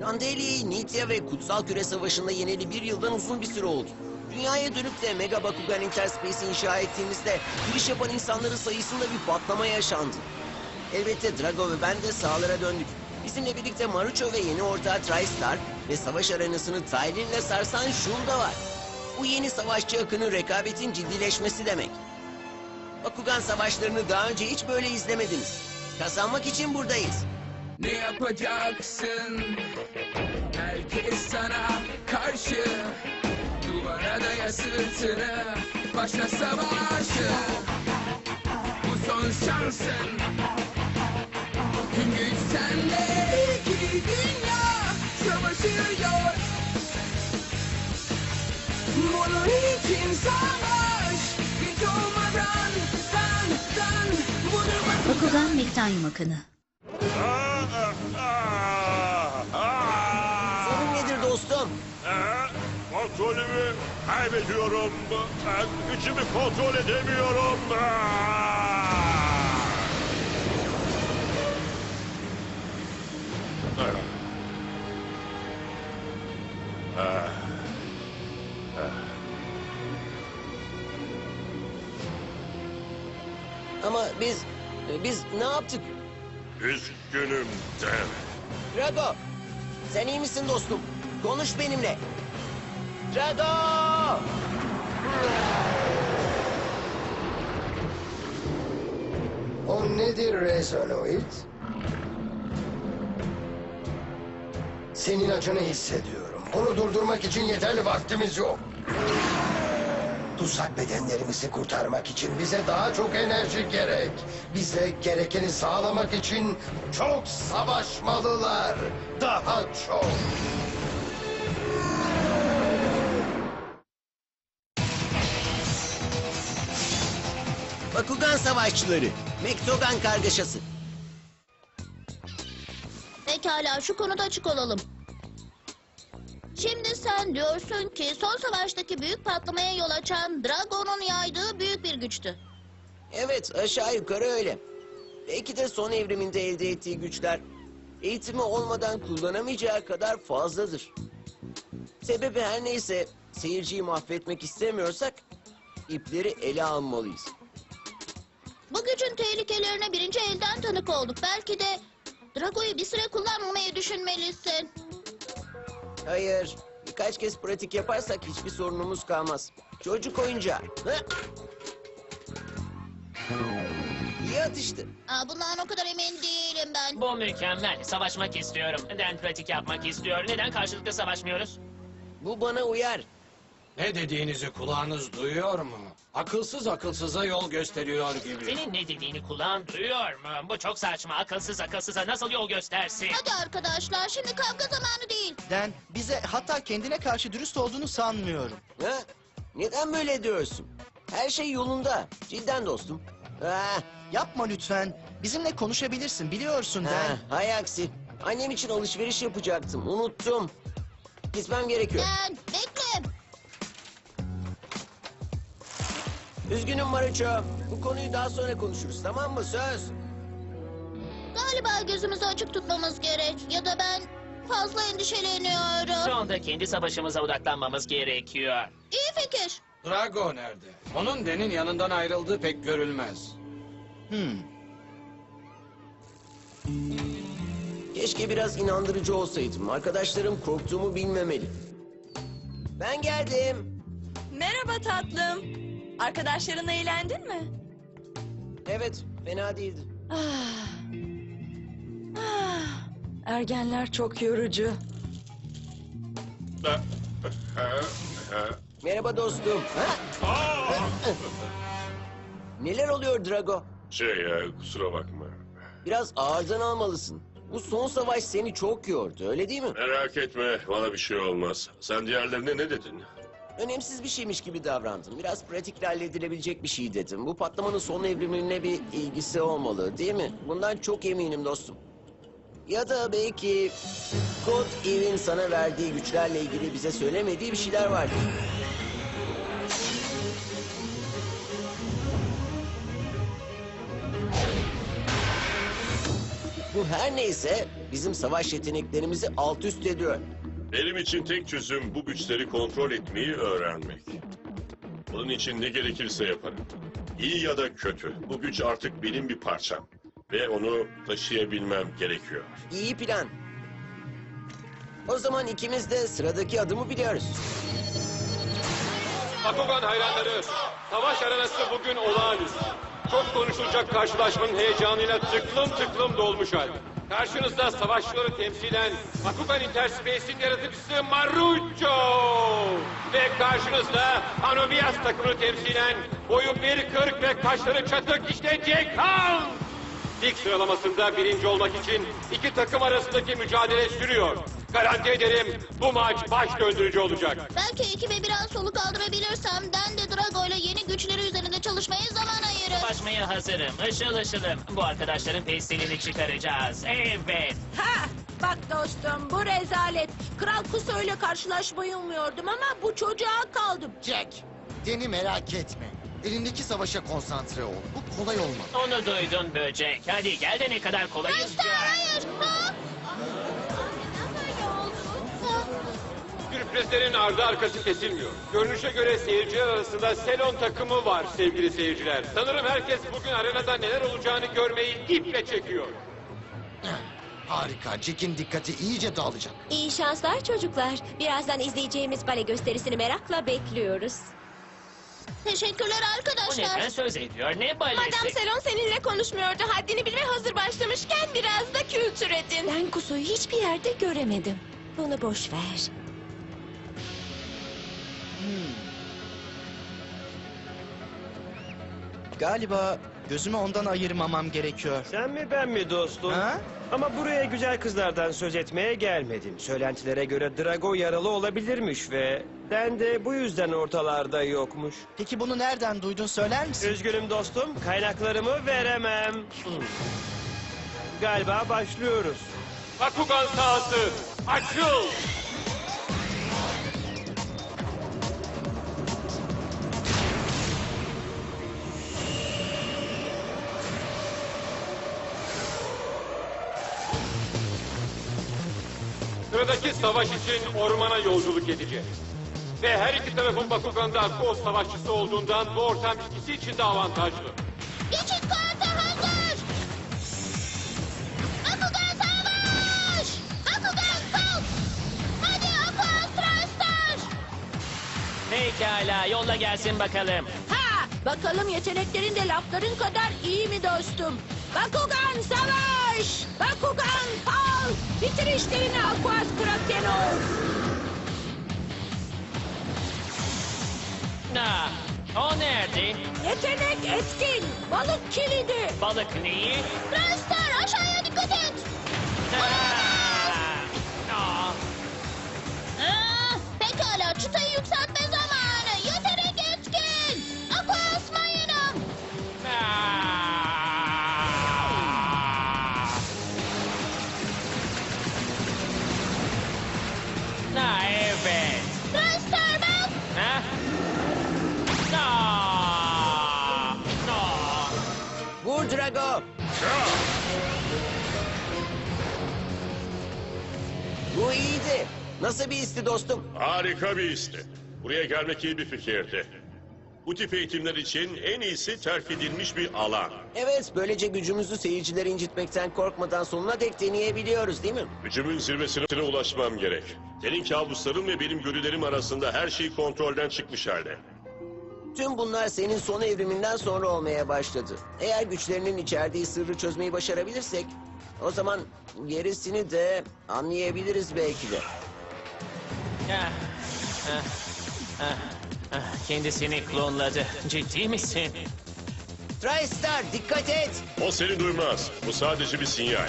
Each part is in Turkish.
Randelia'yı Nitya ve Kutsal Küre Savaşı'nda yeneli bir yıldan uzun bir süre oldu. Dünyaya dönüp de Mega Bakugan Interspace'i inşa ettiğimizde giriş yapan insanların sayısında bir patlama yaşandı. Elbette Drago ve ben de sahalara döndük. Bizimle birlikte Marucho ve yeni ortağı TriStar ve savaş arenasını Tylin'le sarsan Shun var. Bu yeni savaşçı akının rekabetin ciddileşmesi demek. Bakugan savaşlarını daha önce hiç böyle izlemediniz. Kazanmak için buradayız. Ne yapacaksın? Herkes sana karşı. Duvara daya sırtını Başla savaşı. Bu son şansın. Tüm güç sende. İki dünya savaşıyor. Bunun için savaş Hiç olmadan Dan dan Budur Bakugan Mektanyum Akını Kontrolümü kaybediyorum. Ben gücümü kontrol edemiyorum. Ama biz, biz ne yaptık? Üzgünüm dev. Drago, sen iyi misin dostum? Konuş benimle. Drago! O nedir Rezonoid? Senin acını hissediyorum. Onu durdurmak için yeterli vaktimiz yok. Tutsak bedenlerimizi kurtarmak için bize daha çok enerji gerek. Bize gerekeni sağlamak için çok savaşmalılar. Daha çok. Bakugan Savaşçıları, Mektogan Kargaşası. Pekala şu konuda açık olalım. Şimdi sen diyorsun ki son savaştaki büyük patlamaya yol açan Dragon'un yaydığı büyük bir güçtü. Evet, aşağı yukarı öyle. Belki de son evriminde elde ettiği güçler eğitimi olmadan kullanamayacağı kadar fazladır. Sebebi her neyse seyirciyi mahvetmek istemiyorsak ipleri ele almalıyız. Bu gücün tehlikelerine birinci elden tanık olduk. Belki de Drago'yu bir süre kullanmamayı düşünmelisin. Hayır, birkaç kez pratik yaparsak hiçbir sorunumuz kalmaz. Çocuk oyuncağı. Hı? İyi atıştı. Aa, bundan o kadar emin değilim ben. Bu mükemmel. Savaşmak istiyorum. Neden pratik yapmak istiyor? Neden karşılıklı savaşmıyoruz? Bu bana uyar. Ne dediğinizi kulağınız duyuyor mu? Akılsız akılsıza yol gösteriyor gibi. Senin ne dediğini kulağın duyuyor mu? Bu çok saçma. Akılsız akılsıza nasıl yol göstersin? Hadi arkadaşlar şimdi kavga zamanı değil. Den bize hatta kendine karşı dürüst olduğunu sanmıyorum. Ha? Neden böyle diyorsun? Her şey yolunda. Cidden dostum. Ha, Yapma lütfen. Bizimle konuşabilirsin biliyorsun ha, Den. hay aksi. Annem için alışveriş yapacaktım. Unuttum. Gitmem gerekiyor. Ben. Üzgünüm Maruço. Bu konuyu daha sonra konuşuruz tamam mı? Söz. Galiba gözümüzü açık tutmamız gerek. Ya da ben fazla Şu endişeleniyorum. anda kendi savaşımıza odaklanmamız gerekiyor. İyi fikir. Drago nerede? Onun Den'in yanından ayrıldığı pek görülmez. Hmm. Keşke biraz inandırıcı olsaydım. Arkadaşlarım korktuğumu bilmemeli. Ben geldim. Merhaba tatlım. Arkadaşlarınla eğlendin mi? Evet, fena değildi. Ah. Ah. Ergenler çok yorucu. Merhaba dostum. Ha? Neler oluyor Drago? Şey ya, kusura bakma. Biraz ağırdan almalısın. Bu son savaş seni çok yordu, öyle değil mi? Merak etme, bana bir şey olmaz. Sen diğerlerine ne dedin? Önemsiz bir şeymiş gibi davrandın. Biraz pratikle halledilebilecek bir şey dedim. Bu patlamanın son evrimine bir ilgisi olmalı, değil mi? Bundan çok eminim dostum. Ya da belki God Eve'in sana verdiği güçlerle ilgili bize söylemediği bir şeyler vardır. Bu her neyse bizim savaş yeteneklerimizi alt üst ediyor. Benim için tek çözüm bu güçleri kontrol etmeyi öğrenmek. Bunun için ne gerekirse yaparım. İyi ya da kötü. Bu güç artık benim bir parçam. Ve onu taşıyabilmem gerekiyor. İyi plan. O zaman ikimiz de sıradaki adımı biliyoruz. Bakugan hayranları, savaş arenası bugün olağanüstü. Çok konuşulacak karşılaşmanın heyecanıyla tıklım tıklım dolmuş halde. Karşınızda savaşçıları temsilen Bakugan Interspace'in yaratıcısı Marucho. Ve karşınızda Anobias takımını temsilen boyu 1.40 ve kaşları çatık işte Jack Hound. Lig sıralamasında birinci olmak için iki takım arasındaki mücadele sürüyor. Garanti ederim bu maç baş döndürücü olacak. Belki ekibe biraz soluk aldırabilirsem Dan de Drago ile yeni güçleri üzerinde çalışmaya zaman ayırır. Savaşmaya hazırım. Işıl ışılım. Bu arkadaşların pestilini çıkaracağız. Evet. Ha, bak dostum bu rezalet. Kral Kuso ile karşılaşmayı umuyordum ama bu çocuğa kaldım. Jack, Deni merak etme. Elindeki savaşa konsantre ol. Bu kolay olmaz. Onu duydun böcek. Hadi gel de ne kadar kolayız gör. hayır. Ha? Sürprizlerin ardı arkası kesilmiyor. Görünüşe göre seyirciler arasında Selon takımı var sevgili seyirciler. Sanırım herkes bugün arenada neler olacağını görmeyi iple çekiyor. Harika, Jack'in dikkati iyice dağılacak. İyi şanslar çocuklar. Birazdan izleyeceğimiz bale gösterisini merakla bekliyoruz. Teşekkürler Bu arkadaşlar. neden söz ediyor? Ne balesi? Selon seninle konuşmuyordu. Haddini bil ve hazır başlamışken biraz da kültür edin. Ben Kuso'yu hiçbir yerde göremedim. Bunu boş ver. Galiba gözümü ondan ayırmamam gerekiyor. Sen mi ben mi dostum? Ha? Ama buraya güzel kızlardan söz etmeye gelmedim. Söylentilere göre Drago yaralı olabilirmiş ve Den de bu yüzden ortalarda yokmuş. Peki bunu nereden duydun söyler misin? Üzgünüm dostum, kaynaklarımı veremem. Hmm. Galiba başlıyoruz. Bakugan sahası açıl! Savaş için ormana yolculuk edeceğiz. Ve her iki tarafın Bakugan'da Akos savaşçısı olduğundan bu ortam ikisi için de avantajlı. Geçit kartı hazır. Bakugan savaş. Bakugan kalk. Hadi Aquas Trastar. Pekala yolla gelsin bakalım. Ha, bakalım yeteneklerin de lafların kadar iyi mi dostum? Bakugan savaş! Bakugan kal! Bitir işlerini Aquas Krakenor! Ha, o nerede? Yetenek etkin! Balık kilidi! Balık neyi? Trastar aşağıya dikkat et. Dostum? Harika bir isti. Buraya gelmek iyi bir fikirdi. Bu tip eğitimler için en iyisi terk edilmiş bir alan. Evet, böylece gücümüzü seyircileri incitmekten korkmadan sonuna dek deneyebiliyoruz değil mi? Gücümün zirvesine ulaşmam gerek. Senin kabusların ve benim görülerim arasında her şey kontrolden çıkmış halde. Tüm bunlar senin son evriminden sonra olmaya başladı. Eğer güçlerinin içerdiği sırrı çözmeyi başarabilirsek... ...o zaman gerisini de anlayabiliriz belki de. Kendisini klonladı. Ciddi misin? TriStar dikkat et! O seni duymaz. Bu sadece bir sinyal.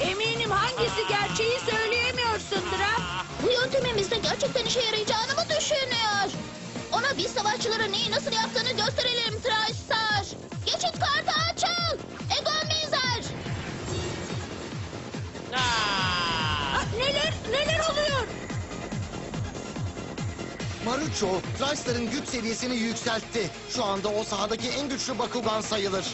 Eminim hangisi gerçeği söyleyemiyorsundur ha? Bu yöntemimizde gerçekten işe yarayacağını mı düşünüyor? Ona biz savaşçıların neyi nasıl yaptığını gösterelim Marucho, Triceb'ların güç seviyesini yükseltti. Şu anda o sahadaki en güçlü Bakugan sayılır.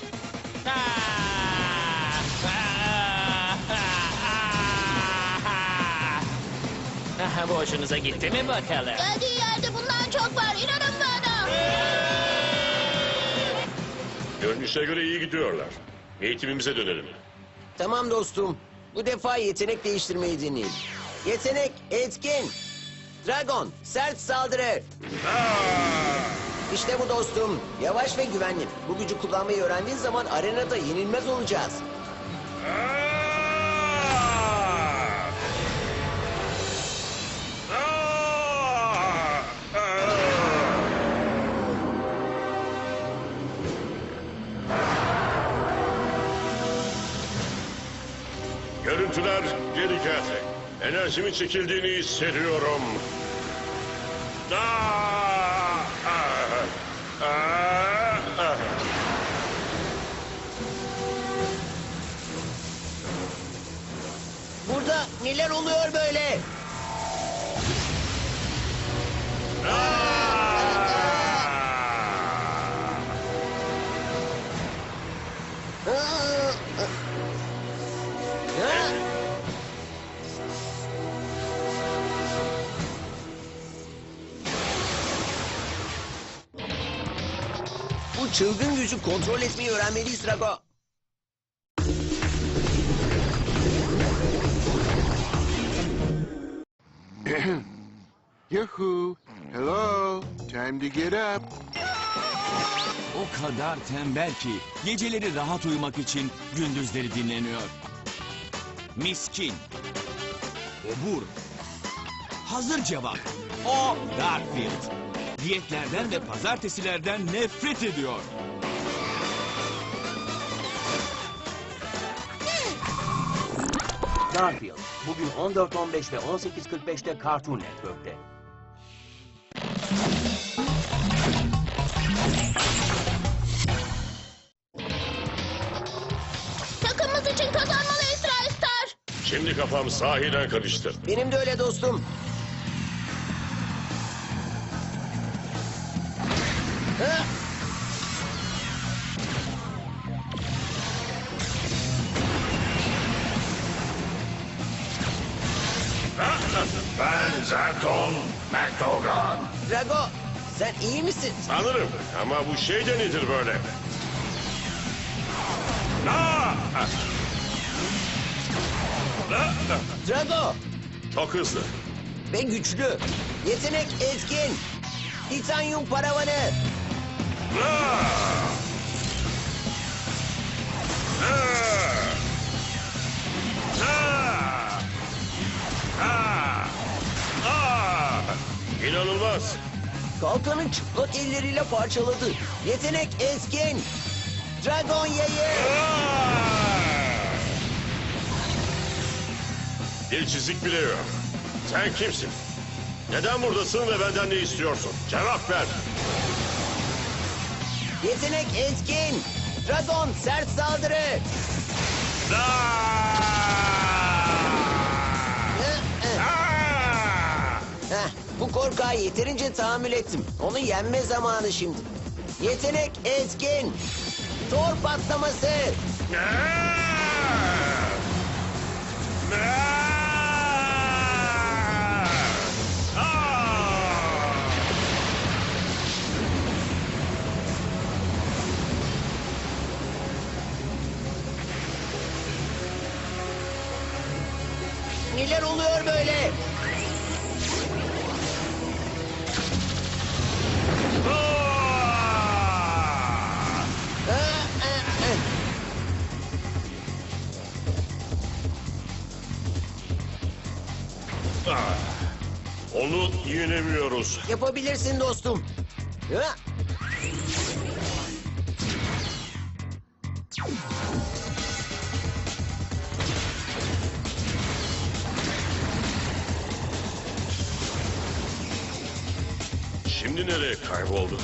Aha, bu hoşunuza gitti mi bakalım? Geldiği yerde bundan çok var. İnanın bana. Görünüşe göre iyi gidiyorlar. Eğitimimize dönelim. Tamam dostum. Bu defa yetenek değiştirmeyi deneyelim. Yetenek etkin. Dragon sert saldırı. İşte bu dostum. Yavaş ve güvenli. Bu gücü kullanmayı öğrendiğin zaman arenada yenilmez olacağız. Görüntüler geri geldi. Enerjimin çekildiğini hissediyorum. Burada neler oluyor böyle? Çılgın gücü kontrol etmeyi öğrenmeliyiz Drago. Yahoo! Hello! Time to get up. O kadar tembel ki geceleri rahat uyumak için gündüzleri dinleniyor. Miskin. Obur. Hazır cevap. O Darkfield. Diyetlerden ve pazartesilerden nefret ediyor. Garfield, bugün 14.15 ve 18.45'te Cartoon Network'te. Takımımız için kazanmalıyız TriStar. Şimdi kafam sahiden karıştı. Benim de öyle dostum. Ben Zerton McDogan. Drago sen iyi misin? Sanırım ama bu şey de nedir böyle? Aa! Drago Çok hızlı. ve güçlü. Yetenek etkin. Titanyum paravanı. İnanılmaz. Kalkanı çıplak elleriyle parçaladı. Yetenek etkin. Dragon yayı. Bir çizik bile yok. Sen kimsin? Neden buradasın ve benden ne istiyorsun? Cevap ver. Yetenek etkin. Dragon sert saldırı. Heh, bu korkağa yeterince tahammül ettim. Onu yenme zamanı şimdi. Yetenek etkin. Thor patlaması. Yapabilirsin dostum. Ha? Şimdi nereye kayboldu?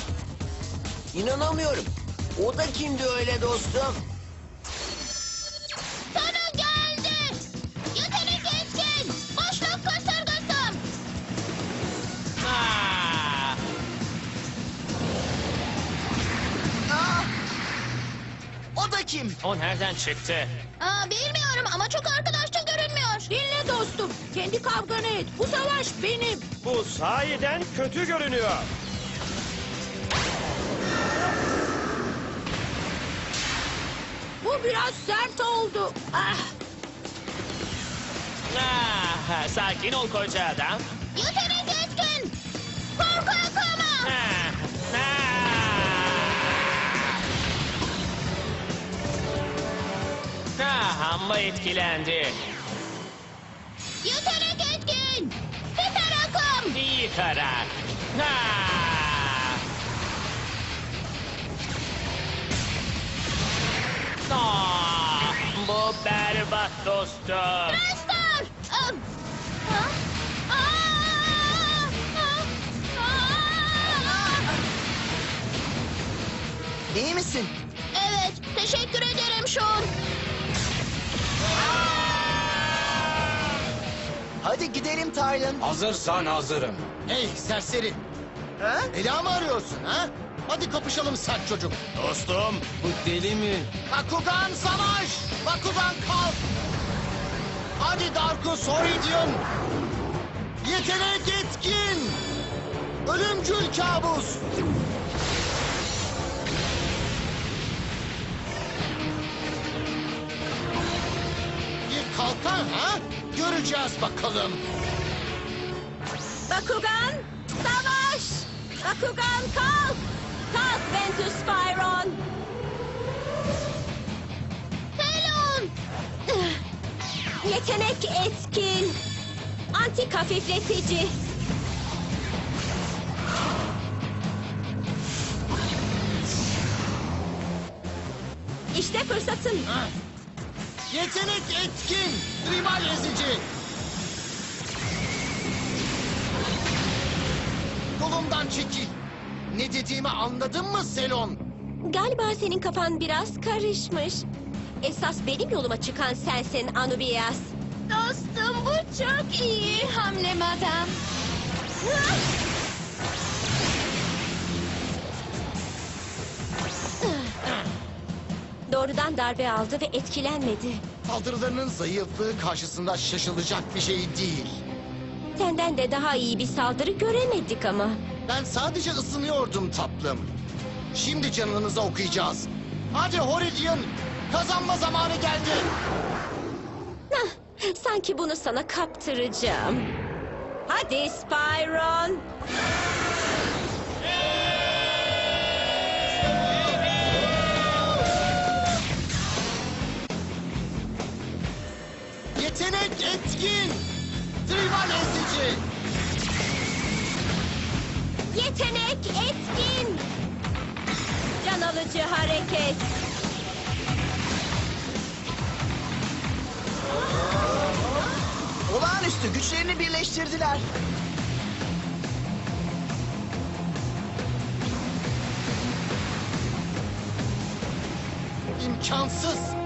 İnanamıyorum. O da kimdi öyle dostum? O nereden çıktı? Aa, bilmiyorum ama çok arkadaşça görünmüyor. Dinle dostum. Kendi kavganı et. Bu savaş benim. Bu sahiden kötü görünüyor. Bu biraz sert oldu. Ah, Ah, sakin ol koca adam. Yetenek etkin. Korkak ama. Ah, ah. Ah, amma etkilendi. Yetenek etkin. Süper akım. İyi karar. Ah. Ah, bu berbat dostum. Transtar. Am. Ha? Aa! Aa! Aa! İyi misin? Evet, teşekkür ederim Sean. Hadi gidelim Taylan. Hazırsan hazırım. Hey serseri. Ha? Bela mı arıyorsun ha? Hadi kapışalım sert çocuk. Dostum bu deli mi? Bakugan savaş! Bakugan kalk! Hadi Darkus Horidion! Yetenek etkin! Ölümcül kabus! Kalkan ha? Göreceğiz bakalım. Bakugan, savaş! Bakugan kalk! Kalk Ventus Spyron! Helon. Yetenek etkin! Anti hafifletici! İşte fırsatın. Ha? Yetenek etkin! Rival ezici! Yolumdan çekil! Ne dediğimi anladın mı Selon? Galiba senin kafan biraz karışmış. Esas benim yoluma çıkan sensin Anubias. Dostum bu çok iyi hamle madam. Doğrudan darbe aldı ve etkilenmedi. Saldırılarının zayıflığı karşısında şaşılacak bir şey değil. Senden de daha iyi bir saldırı göremedik ama. Ben sadece ısınıyordum tatlım. Şimdi canınıza okuyacağız. Hadi Horidian, kazanma zamanı geldi. Hah, sanki bunu sana kaptıracağım. Hadi Spyron. Yetenek etkin! Trival ezici! Yetenek etkin. Can alıcı hareket. Olağanüstü güçlerini birleştirdiler. İmkansız!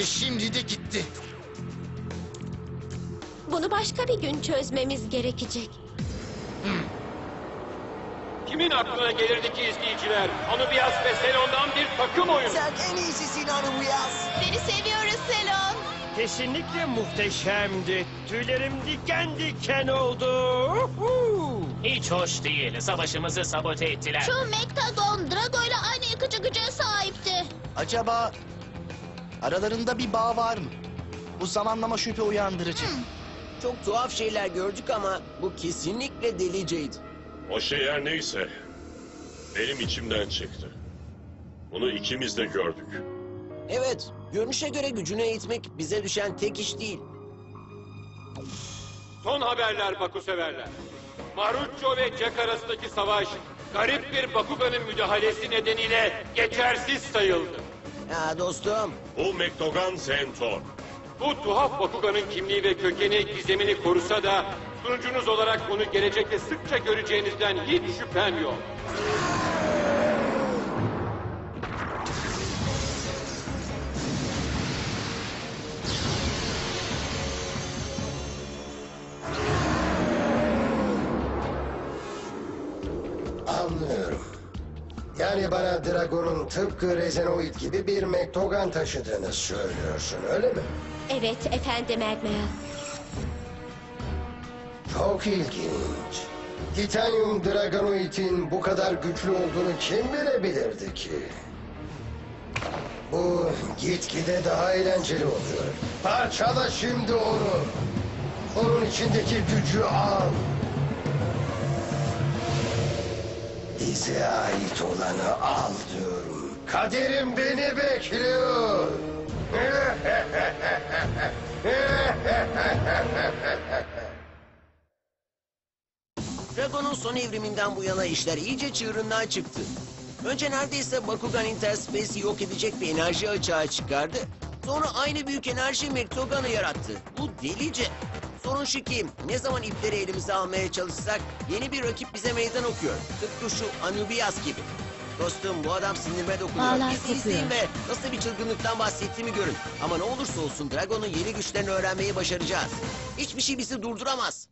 Ve şimdi de gitti. Bunu başka bir gün çözmemiz gerekecek. Kimin aklına gelirdi ki izleyiciler? Anubias ve Selon'dan bir takım oyunu. Sen en iyisisin Anubiyas. Seni seviyoruz Selon. Kesinlikle muhteşemdi. Tüylerim diken diken oldu. Uhu! Hiç hoş değil. Savaşımızı sabote ettiler. Şu Mektagon Drago ile aynı yıkıcı güce sahipti. Acaba aralarında bir bağ var mı? Bu zamanlama şüphe uyandırıcı. Çok tuhaf şeyler gördük ama bu kesinlikle deliceydi. O şey her neyse benim içimden çıktı. Bunu ikimiz de gördük. Evet, görünüşe göre gücünü eğitmek bize düşen tek iş değil. Son haberler Baku severler. Maruccio ve Jack arasındaki savaş garip bir Bakugan'ın müdahalesi nedeniyle geçersiz sayıldı. Ya dostum, Bu Mektogan Zentor. Bu tuhaf Bakugan'ın kimliği ve kökeni gizemini korusa da sunucunuz olarak onu gelecekte sıkça göreceğinizden hiç şüphem yok. Bana Dragon'un tıpkı Rezenoid gibi bir Mektogan taşıdığını söylüyorsun öyle mi? Evet efendim Ermeya. Çok ilginç. Titanium Dragonoid'in bu kadar güçlü olduğunu kim bilebilirdi ki? Bu gitgide daha eğlenceli oluyor. Parçala şimdi onu. Onun içindeki gücü al. Bize ait olanı al diyorum. Kaderim beni bekliyor. Dragon'un son evriminden bu yana işler iyice çığırından çıktı. Önce neredeyse Bakugan Interspace'i yok edecek bir enerji açığa çıkardı. Sonra aynı büyük enerji Mektogan'ı yarattı. Bu delice. Sorun şu ki ne zaman ipleri elimize almaya çalışsak yeni bir rakip bize meydan okuyor. Tıpkı şu Anubias gibi. Dostum bu adam sinirime dokunuyor. Bağlar Bizi izleyin ve nasıl bir çılgınlıktan bahsettiğimi görün. Ama ne olursa olsun Dragon'un yeni güçlerini öğrenmeyi başaracağız. Hiçbir şey bizi durduramaz.